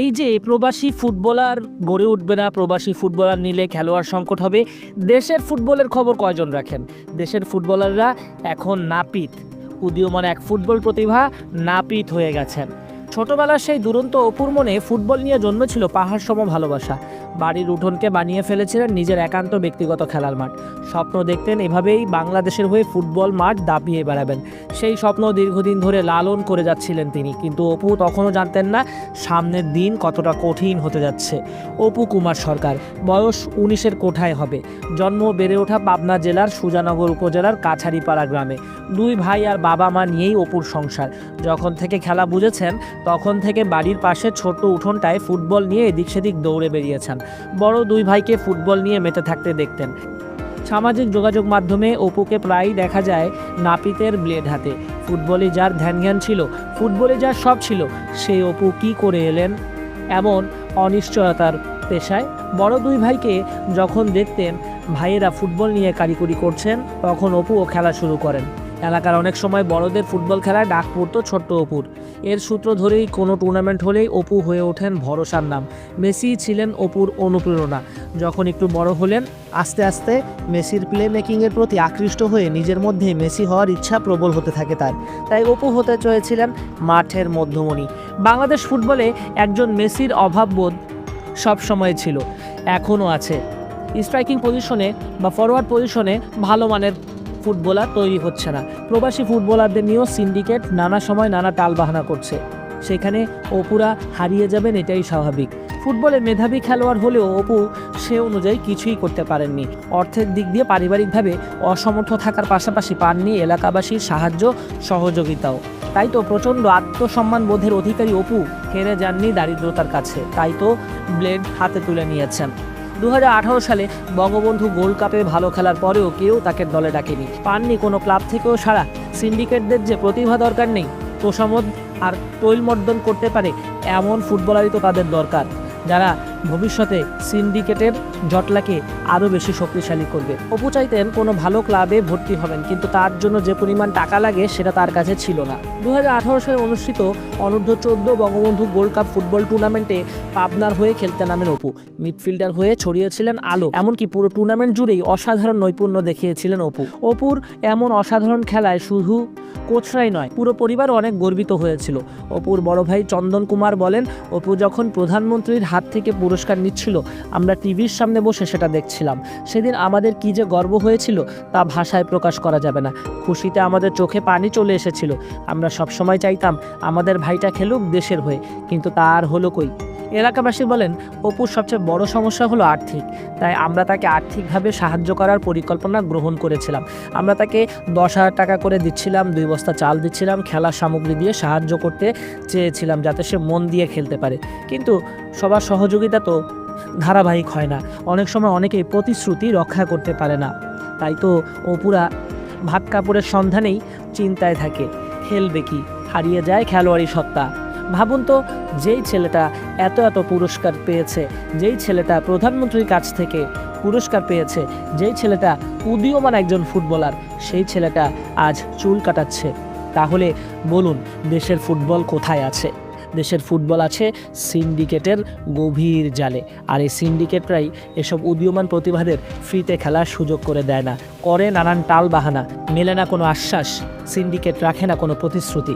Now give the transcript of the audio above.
এই যে প্রবাসী ফুটবলার গড়ে উঠবে না, প্রবাসী ফুটবলার নিলে খেলোয়াড় সংকট হবে, দেশের ফুটবলের খবর কয়জন রাখেন? দেশের ফুটবলাররা এখন নাপিত, উদীয়মান এক ফুটবল প্রতিভা নাপিত হয়ে গেছেন। ছোটবেলার সেই দুরন্ত অপুর মনে ফুটবল নিয়ে জন্মেছিল পাহাড় সম ভালোবাসা। বাড়ির উঠোনকে বানিয়ে ফেলেছিলেন নিজের একান্ত ব্যক্তিগত খেলার মাঠ। স্বপ্ন দেখতেন, এভাবেই বাংলাদেশের হয়ে ফুটবল মাঠ দাপিয়ে বেড়াবেন। সেই স্বপ্ন দীর্ঘদিন ধরে লালন করে যাচ্ছিলেন তিনি। কিন্তু অপু তখনও জানতেন না সামনের দিন কতটা কঠিন হতে যাচ্ছে। অপু কুমার সরকার, বয়স উনিশের কোঠায় হবে। জন্ম বেড়ে ওঠা পাবনা জেলার সুজানগর উপজেলার কাছারিপাড়া গ্রামে। দুই ভাই আর বাবা মা নিয়েই অপুর সংসার। যখন থেকে খেলা বুঝেছেন, তখন থেকে বাড়ির পাশে ছোট্ট উঠোনটায় ফুটবল নিয়ে এদিক সেদিক দৌড়ে বেরিয়েছেন। বড় দুই ভাইকে ফুটবল নিয়ে মেতে থাকতে দেখতেন। সামাজিক যোগাযোগ মাধ্যমে অপুকে প্রায়ই দেখা যায় নাপিতের ব্লেড হাতে। ফুটবলে যার ধ্যান জ্ঞান ছিল, ফুটবলে যার সব ছিল সেই অপু কি করে এলেন? এমন অনিশ্চয়তার পেশায় বড় দুই ভাইকে যখন দেখতেন, ভাইয়েরা ফুটবল নিয়ে কারিগরি করছেন, তখন অপুও খেলা শুরু করেন। এলাকার অনেক সময় বড়দের ফুটবল খেলায় ডাক পড়তো ছোট্ট অপুর। এর সূত্র ধরেই কোনো টুর্নামেন্ট হলেই অপু হয়ে ওঠেন ভরসার নাম। মেসি ছিলেন অপুর অনুপ্রেরণা। যখন একটু বড় হলেন, আস্তে আস্তে মেসির প্লে মেকিংয়ের প্রতি আকৃষ্ট হয়ে নিজের মধ্যে মেসি হওয়ার ইচ্ছা প্রবল হতে থাকে তার। তাই অপু হতে চেয়েছিলেন মাঠের মধ্যমণি। বাংলাদেশ ফুটবলে একজন মেসির অভাববোধ সবসময় ছিল, এখনও আছে। স্ট্রাইকিং পজিশনে বা ফরওয়ার্ড পজিশনে ভালো মানের ফুটবলার তৈরি হচ্ছে না। প্রবাসী ফুটবলারদের নিয়েও সিন্ডিকেট নানা সময় নানা টালবাহানা করছে। সেখানে অপুরা হারিয়ে যাবেন এটাই স্বাভাবিক। ফুটবলে মেধাবী খেলোয়াড় হলেও অপু সে অনুযায়ী কিছুই করতে পারেননি। অর্থের দিক দিয়ে পারিবারিকভাবে অসমর্থ থাকার পাশাপাশি পাননি এলাকাবাসীর সাহায্য, সহযোগিতাও। তাই তো প্রচণ্ড আত্মসম্মান বোধের অধিকারী অপু হেরে যাননি দারিদ্রতার কাছে। তাই তো ব্লেড হাতে তুলে নিয়েছেন। দু হাজার আঠারো সালে বঙ্গবন্ধু গোল্ড কাপে ভালো খেলার পরেও কেউ তাকে দলে ডাকেনি। পাননি কোনো ক্লাব থেকেও সারা সিন্ডিকেটদের যে প্রতিভা দরকার নেই, তোষামদ আর তৈলমর্দন করতে পারে, এমন ফুটবলারই তো তাদের দরকার। যারা ভবিষ্যতে সিন্ডিকেটের জটলাকে আরও বেশি শক্তিশালী করবে। অপু চাইতেন কোনো ভালো ক্লাবে ভর্তি হবেন, কিন্তু তার জন্য যে পরিমাণ টাকা লাগে সেটা তার কাছে ছিল না। দু হাজার আঠারো সালে অনুষ্ঠিত অনূর্ধ্ব চোদ্দ বঙ্গবন্ধু গোল্ড কাপ ফুটবল টুর্নামেন্টে পাবনার হয়ে খেলতে নামেন অপু। মিডফিল্ডার হয়ে ছড়িয়েছিলেন আলো, এমনকি পুরো টুর্নামেন্ট জুড়েই অসাধারণ নৈপুণ্য দেখিয়েছিলেন অপু। অপুর এমন অসাধারণ খেলায় শুধু কোচরাই নয়, পুরো পরিবার অনেক গর্বিত হয়েছিল। অপুর বড় ভাই চন্দন কুমার বলেন, অপু যখন প্রধানমন্ত্রীর হাত থেকে পুরস্কার নিচ্ছিল, আমরা টিভির সামনে বসে সেটা দেখছিলাম। সেদিন আমাদের কি যে গর্ব হয়েছিল তা ভাষায় প্রকাশ করা যাবে না। খুশিতে আমাদের চোখে পানি চলে এসেছিল। আমরা সবসময় চাইতাম আমাদের ভাইটা খেলুক দেশের হয়ে, কিন্তু তা আর হলো কই? এলাকাবাসী বলেন, অপুর সবচেয়ে বড় সমস্যা হলো আর্থিক। তাই আমরা তাকে আর্থিকভাবে সাহায্য করার পরিকল্পনা গ্রহণ করেছিলাম। আমরা তাকে দশ হাজার টাকা করে দিচ্ছিলাম, দুই বস্তা চাল দিচ্ছিলাম, খেলার সামগ্রী দিয়ে সাহায্য করতে চেয়েছিলাম যাতে সে মন দিয়ে খেলতে পারে। কিন্তু সবার সহযোগিতা তো ধারাবাহিক হয় না। অনেক সময় অনেকেই প্রতিশ্রুতি রক্ষা করতে পারে না। তাই তো অপুরা ভাত কাপড়ের সন্ধানেই চিন্তায় থাকে, খেলবে কি? হারিয়ে যায় খেলোয়াড়ি সত্তা। ভাবুন তো, যেই ছেলেটা এত এত পুরস্কার পেয়েছে, যেই ছেলেটা প্রধানমন্ত্রীর কাছ থেকে পুরস্কার পেয়েছে, যেই ছেলেটা উদীয়মান একজন ফুটবলার, সেই ছেলেটা আজ চুল কাটাচ্ছে। তাহলে বলুন, দেশের ফুটবল কোথায় আছে? দেশের ফুটবল আছে সিন্ডিকেটের গভীর জালে, আর এই সিন্ডিকেটরাই এসব উদীয়মান প্রতিভাদের ফ্রিতে খেলার সুযোগ করে দেয় না। করে নানান টাল বাহানা মেলে না কোনো আশ্বাস, সিন্ডিকেট রাখে না কোনো প্রতিশ্রুতি।